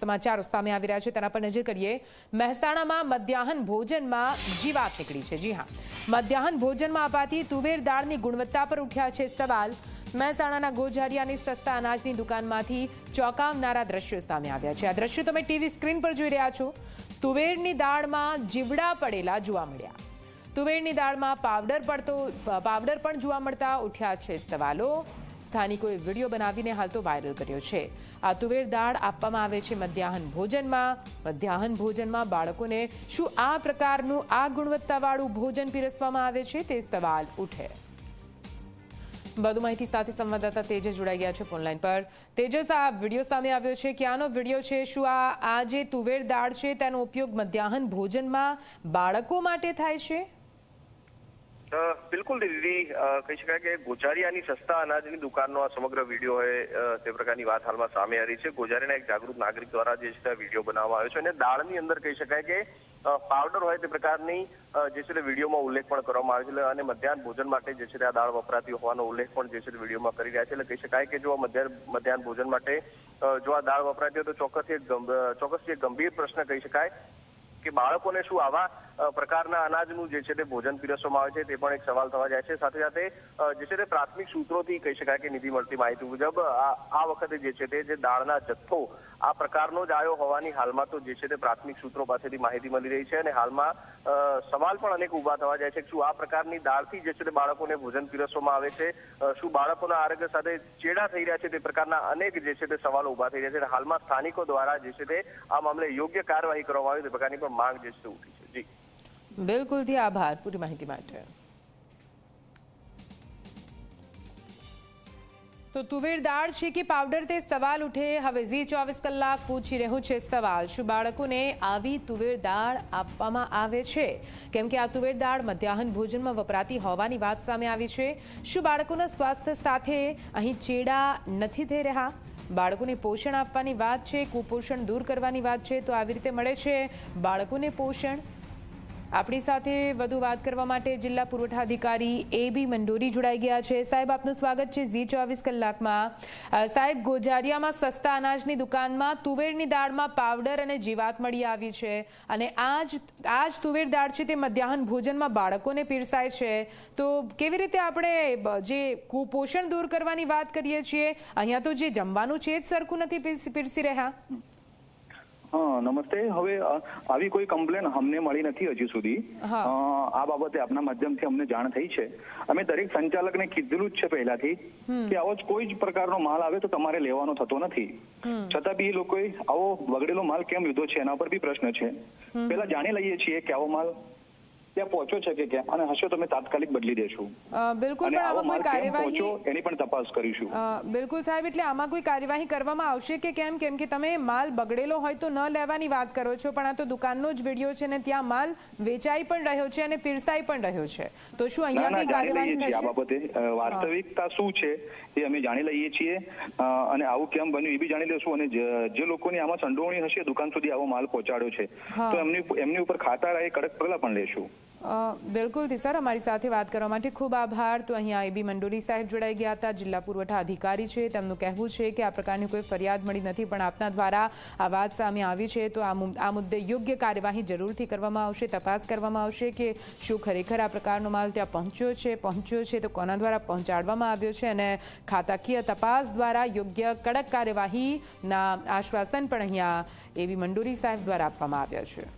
સમાચારો સામે આવી રહ્યા છે. તેના પર નજર કરીએ. મહેસાણામાં મધ્યાહન ભોજનમાં જીવાત નીકળી છે. જી હા. મધ્યાહન ભોજનમાં અપાતી તુવેર દાળની ગુણવત્તા પર ઉઠ્યા છે સવાલ. મહેસાણાના ગોઝારિયાની સસ્તા અનાજની દુકાનમાંથી ચોંકાવનારા દ્રશ્યો સામે આવ્યા છે. આ દ્રશ્યો તમે ટીવી સ્ક્રીન પર જોઈ રહ્યા છો. તુવેરની દાળમાં જીવડા પડેલા જોવા મળ્યા. તુવેરની દાળમાં પાવડર પડતો, પાવડર પણ જોવા મળતા ઉઠ્યા છે સવાલો. સ્થાનિકોએ વીડિયો બનાવીને હાલ તો વાયરલ કર્યો છે. આ તુવેર દાળ આપવામાં આવે છે મધ્યાહન ભોજનમાં. મધ્યાહન ભોજનમાં બાળકોને શું આ પ્રકારનું આ ગુણવત્તાવાળું ભોજન પીરસવામાં આવે છે તે સવાલ ઉઠે. વધુ માહિતી સાથે સંવાદદાતા તેજસ જોડાઈ ગયા છે ફોનલાઈન પર. તેજસ, આ વીડિયો સામે આવ્યો છે ક્યાંનો વીડિયો છે શું આ આ જે તુવેર દાળ છે તેનો ઉપયોગ મધ્યાહન ભોજનમાં બાળકો માટે થાય છે? બિલકુલ દીદી. કહી શકાય કે ગોજારિયાની સસ્તા અનાજની દુકાનનો આ સમગ્ર વીડિયો હોય તે પ્રકારની વાત હાલમાં સામે આવી છે. ગોજારિયાના એક જાગૃત નાગરિક દ્વારા જે છે વીડિયો બનાવવામાં આવ્યો છે અને દાળની અંદર કહી શકાય કે પાવડર હોય તે પ્રકારની જે છે વિડીયોમાં ઉલ્લેખ પણ કરવામાં આવે છે. અને મધ્યાહન ભોજન માટે જે છે આ દાળ વપરાતી હોવાનો ઉલ્લેખ પણ જે છે વિડીયોમાં કરી રહ્યા છે. એટલે કહી શકાય કે જો મધ્યાહન ભોજન માટે જો આ દાળ વપરાતી હોય તો ચોક્કસ એક ચોક્કસ એક ગંભીર પ્રશ્ન કહી શકાય કે બાળકોને શું આવા પ્રકારના અનાજનું જે છે તે ભોજન પીરસવામાં આવે છે, તે પણ એક સવાલ થવા જાય છે. સાથે સાથે જે છે તે પ્રાથમિક સૂત્રોથી કહી શકાય કે નિધિ મળતી માહિતી મુજબ, આ વખતે જે છે તે, જે દાળના જથ્થો, આ પ્રકારનો જ આવ્યો હોવાની હાલમાં તો જે છે તે પ્રાથમિક સૂત્રો પાસેથી માહિતી મળી રહી છે અને હાલમાં સવાલ પણ અનેક ઊભા થવા જાય છે શું આ પ્રકારની દાળથી જે છે તે બાળકોને ભોજન પીરસવામાં આવે છે શું બાળકોના આરોગ્ય સાથે ચેડા થઈ રહ્યા છે તે પ્રકારના અનેક જે છે તે સવાલો ઊભા થઈ રહ્યા છે અને હાલમાં સ્થાનિકો દ્વારા જે છે તે આ મામલે યોગ્ય કાર્યવાહી કરવામાં આવી તે પ્રકારની પણ માંગ જે છે ઉઠી છે. જી. બિલકુલથી આભાર, પૂરી માહિતી માટે. તો તુવેર દાળ છે કે પાવડર તે સવાલ ઉઠે, હવે ઝી ચોવીસ કલાક પૂછી રહ્યું છે સવાલ. શું બાળકોને આવી તુવેર દાળ આપવામાં આવે છે? કેમ કે આ તુવેર દાળ મધ્યાહન ભોજનમાં વપરાતી હોવાની વાત સામે આવી છે. શું બાળકોના સ્વાસ્થ્ય સાથે અહીં ચેડા નથી થઈ રહ્યા? બાળકોને પોષણ આપવાની વાત છે, કુપોષણ દૂર કરવાની વાત છે, તો આવી રીતે મળે છે. બાળકોને પોષણ આપણી સાથે વધુ વાત કરવા માટે જિલ્લા પુરવઠા અધિકારી એ બી મંડોરી જોડાઈ ગયા છે. સાહેબ, આપનું સ્વાગત છે ઝી ચોવીસ કલાકમાં. સાહેબ, ગોજારિયામાં સસ્તા અનાજની દુકાનમાં તુવેરની દાળમાં પાવડર અને જીવાત મળી આવી છે અને આજ આજ તુવેર દાળ છે તે મધ્યાહન ભોજનમાં બાળકોને પીરસાય છે. તો કેવી રીતે આપણે જે કુપોષણ દૂર કરવાની વાત કરીએ છીએ? અહીંયા તો જે જમવાનું છે જ સરખું નથી પીરસી રહ્યા. હા નમસ્તે. હવે આવી કોઈ કમ્પ્લેન અમને મળી નથી હજુ સુધી. આ બાબતે આપના માધ્યમથી અમને જાણ થઈ છે. અમે દરેક સંચાલકને કીધેલું જ છે પહેલાથી કે આવો જ કોઈ જ પ્રકારનો માલ આવે તો તમારે લેવાનો થતો નથી. છતાં બી એ લોકોએ આવો બગડેલો માલ કેમ લીધો છે એના પર બી પ્રશ્ન છે. પહેલા જાણી લઈએ છીએ કે આવો માલ ત્યાં પહોંચ્યો છે કે કેમ? અને હશે તો અમે તાત્કાલિક બદલી દેશું. બિલકુલ પણ આમાં કોઈ કાર્યવાહી એની પણ તપાસ કરીશું. બિલકુલ સાહેબ એટલે આમાં કોઈ કાર્યવાહી કરવામાં આવશે કે કેમ? કેમ કે તમે માલ બગડેલો હોય તો ન લેવાની વાત કરો છો પણ આ તો દુકાનનો જ વીડિયો છે ને ત્યાં માલ વેચાઈ પણ રહ્યો છે અને પીરસાઈ પણ રહ્યો છે. તો શું અહીંયા કઈ કાર્યવાહી થશે આ બાબતે. વાસ્તવિકતા શું છે એ અમે જાણી લઈએ છીએ. અને આવું કેમ બન્યું એ બી જાણી લેશું અને જે- જે લોકોની આમાં સંડોવણી હશે દુકાન સુધી આવો માલ પહોંચાડ્યો છે તો એમની એમની ઉપર ખાતા રહે કડક પગલા પણ લેશું. અ, બિલકુલથી સર અમારી સાથે વાત કરવા માટે ખૂબ આભાર. તો અહીંયા એબી મંડોરી સાહેબ જોડાઈ ગયા હતા જિલ્લા પુરવઠા અધિકારી છે. તેમનું કહેવું છે કે આ પ્રકારની કોઈ ફરિયાદ મળી નથી પણ આપના દ્વારા આ વાત સામે આવી છે. તો આ મુદ્દે યોગ્ય કાર્યવાહી જરૂરથી કરવામાં આવશે તપાસ કરવામાં આવશે કે શું ખરેખર આ પ્રકારનો માલ ત્યાં પહોંચ્યો છે પહોંચ્યો છે તો કોના દ્વારા પહોંચાડવામાં આવ્યો છે અને ખાતાકીય તપાસ દ્વારા યોગ્ય કડક કાર્યવાહીના આશ્વાસન પણ અહીંયા એવી મંડોરી સાહેબ દ્વારા આપવામાં આવ્યા છે.